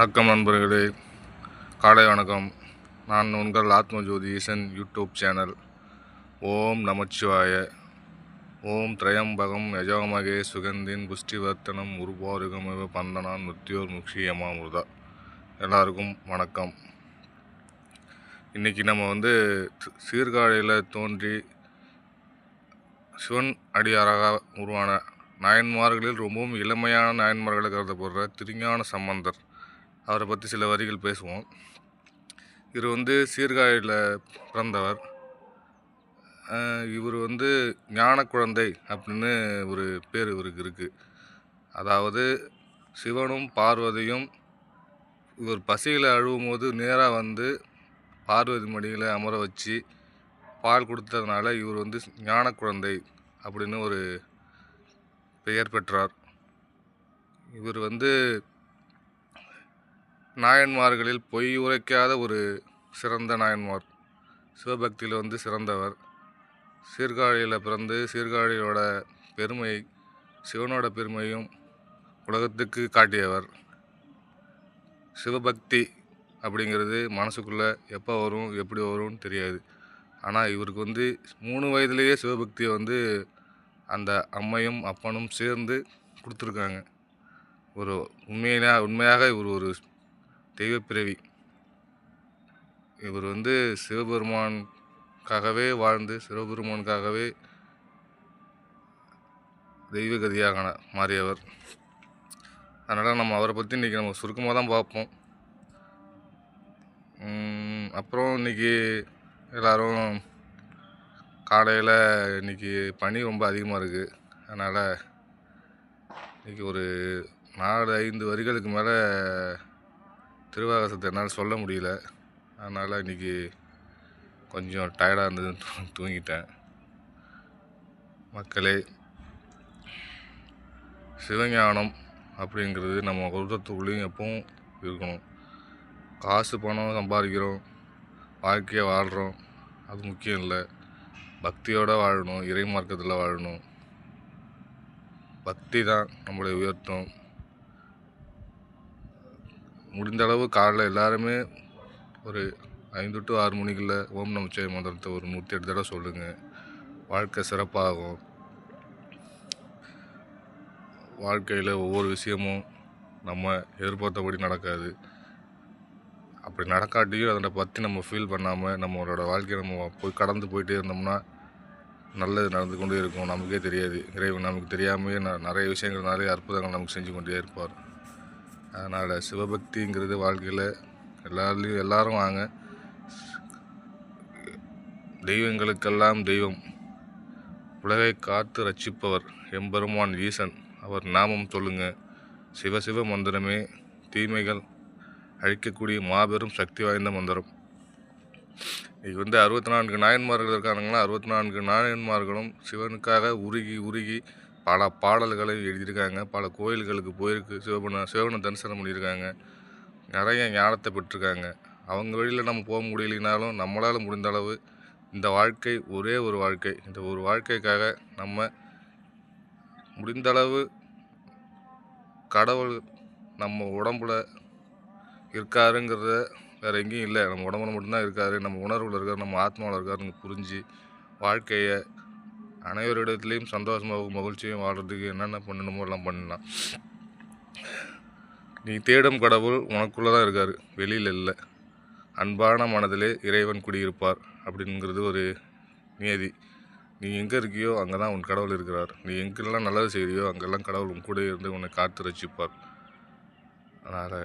வணக்கம் நண்பர்களே. காலை வணக்கம். நான் உங்கள் ஆத்மஜோதி ஈசன் யூடியூப் சேனல். ஓம் நமச்சிவாய. ஓம் திரையம்பகம் யஜோமகே சுகந்தின் புஷ்டிவர்த்தனம் உருபாருகமிவ பந்தனான் முத்தியோர் முக்ஷியமாமுதா எல்லாருக்கும் வணக்கம். இன்றைக்கி நம்ம வந்து சீர்காழியில் தோன்றி சிவன் அடியாராக உருவான நாயன்மார்களில் ரொம்பவும் இளமையான நாயன்மார்களை கருதப்படுற திருஞான சம்பந்தர். அவரை பற்றி சில வரிகள் பேசுவோம். இவர் வந்து சீர்காழியில் பிறந்தவர். இவர் வந்து ஞான குழந்தை அப்படின்னு ஒரு பேர் இவருக்கு இருக்குது அதாவது சிவனும் பார்வதியும் இவர் பசியில் அழுவும் போது நேராக வந்து பார்வதி மடியில் அமர வச்சு பால் கொடுத்ததுனால இவர் வந்து ஞான குழந்தை அப்படின்னு ஒரு பெயர் பெற்றார். இவர் வந்து நாயன்மார்களில் பொய் உரைக்காத ஒரு சிறந்த நாயன்மார். சிவபக்தியில் வந்து சிறந்தவர். சீர்காழியில் பிறந்து சீர்காழியோட பெருமை சிவனோட பெருமையும் உலகத்துக்கு காட்டியவர். சிவபக்தி அப்படிங்கிறது மனசுக்குள்ளே எப்போ வரும் எப்படி வரும்னு தெரியாது. ஆனால் இவருக்கு வந்து மூணு வயதுலேயே சிவபக்தியை வந்து அந்த அம்மையும் அப்பனும் சேர்ந்து கொடுத்துருக்காங்க. ஒரு உண்மையினா உண்மையாக இவர் ஒரு தெய்வப்பிறவி இவர் வந்து சிவபெருமானுக்காகவே வாழ்ந்து சிவபெருமானுக்காகவே தெய்வகதியாக மாறியவர். அதனால் நம்ம அவரை பற்றி இன்றைக்கி நம்ம சுருக்கமாக தான் பார்ப்போம். அப்புறம் இன்றைக்கி எல்லோரும் காலையில் இன்றைக்கி பனி ரொம்ப அதிகமாக இருக்குது அதனால் இன்றைக்கி ஒரு நாலு ஐந்து வரிகளுக்கு மேலே திருவாகசத்தை என்னால் சொல்ல முடியல. அதனால் இன்றைக்கி கொஞ்சம் டயர்டாக இருந்ததுன்னு தூங்கிட்டேன். மக்களே சிவஞானம் அப்படிங்கிறது நம்ம குடும்பத்துக்குள்ளேயும் எப்பவும் இருக்கணும். காசு பணம் சம்பாதிக்கிறோம் வாழ்க்கையை வாழ்கிறோம் அது முக்கியம் இல்லை. பக்தியோடு வாழணும் இறை மார்க்கத்தில் வாழணும். பக்தி தான் நம்மளை உயர்த்தும். முடிந்த அளவு காலைல எல்லாருமே ஒரு ஐந்து டு ஆறு மணிக்குள்ள ஓம் நமச்சிவாய மந்திரத்தை ஒரு நூற்றி எட்டு தடவை சொல்லுங்கள் வாழ்க்கை சிறப்பாகும். வாழ்க்கையில் ஒவ்வொரு விஷயமும் நம்ம எதிர்பார்த்தபடி நடக்காது. அப்படி நடக்காட்டியும் அதை பற்றி நம்ம ஃபீல் பண்ணாமல் நம்மளோட வாழ்க்கையை நம்ம போய் கடந்து போயிட்டே இருந்தோம்னா நல்லது நடந்து கொண்டே இருக்கும். நமக்கே தெரியாது. இறைவன் நமக்கு தெரியாமையே ந- நிறைய விஷயங்கள் நிறைய அற்புதங்கள் நமக்கு செஞ்சு கொண்டே இருப்பார். அதனால் சிவபக்திங்கிறது வாழ்க்கையில் எல்லாருலேயும் எல்லாரும் வாங்க. தெய்வங்களுக்கெல்லாம் தெய்வம். உலகை காத்து ரட்சிப்பவர் எம்பெருமான் ஈசன். அவர் நாமம் சொல்லுங்க. சிவ சிவ மந்திரமே. தீமைகள் அழிக்கக்கூடிய மாபெரும் சக்தி வாய்ந்த மந்திரம். இது வந்து அறுபத்தி நான்கு நாயன்மார்கள் இருக்கானுங்களா அறுபத்தி நான்கு நாயன்மார்களும் சிவனுக்காக உருகி உருகி பல பாடல்களையும் எழுதியிருக்காங்க. பல கோயில்களுக்கு போயிருக்கு. சிவபண சிவனை தரிசனம் பண்ணியிருக்காங்க. நிறைய ஞானத்தை பெற்றிருக்காங்க. அவங்க வழியில் நம்ம போக முடியலைனாலும் நம்மளால் முடிந்த அளவு இந்த வாழ்க்கை ஒரே ஒரு வாழ்க்கை. இந்த ஒரு வாழ்க்கைக்காக நம்ம முடிந்தளவு கடவுள் நம்ம உடம்புல இருக்காருங்கிறத வேற எங்கேயும் இல்லை. நம்ம உடம்புல மட்டும்தான் இருக்காரு. நம்ம உணர்வில் இருக்கார். நம்ம ஆத்மாவில் இருக்காருன்னு புரிஞ்சு வாழ்க்கையை அனைவரிடத்துலையும் சந்தோஷமாகவும் மகிழ்ச்சியும் வாழ்கிறதுக்கு என்னென்ன பண்ணணுமோ எல்லாம் பண்ணலாம். நீ தேடும் கடவுள் உனக்குள்ளே தான் இருக்கார். வெளியில் இல்லை. அன்பான மனதிலே இறைவன் குடியிருப்பார் அப்படிங்கிறது ஒரு நியதி. நீ எங்கே இருக்கியோ அங்கே தான் உன் கடவுள் இருக்கிறார். நீ எங்கெல்லாம் நல்லது செய்கிறியோ அங்கெல்லாம் கடவுள் உன் கூட இருந்து உன்னை காத்து ரசிப்பார். அதனால்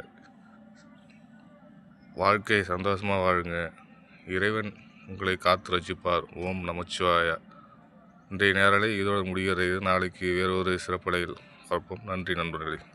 வாழ்க்கையை சந்தோஷமாக வாழுங்க. இறைவன் உங்களை காத்து ரசிப்பார். ஓம் நமச்சிவாயா. இன்றைய நேரலை இதோடு முடிகிறது. நாளைக்கு வேறொரு சிறப்பலையில் பார்ப்போம். நன்றி நண்பர்களே.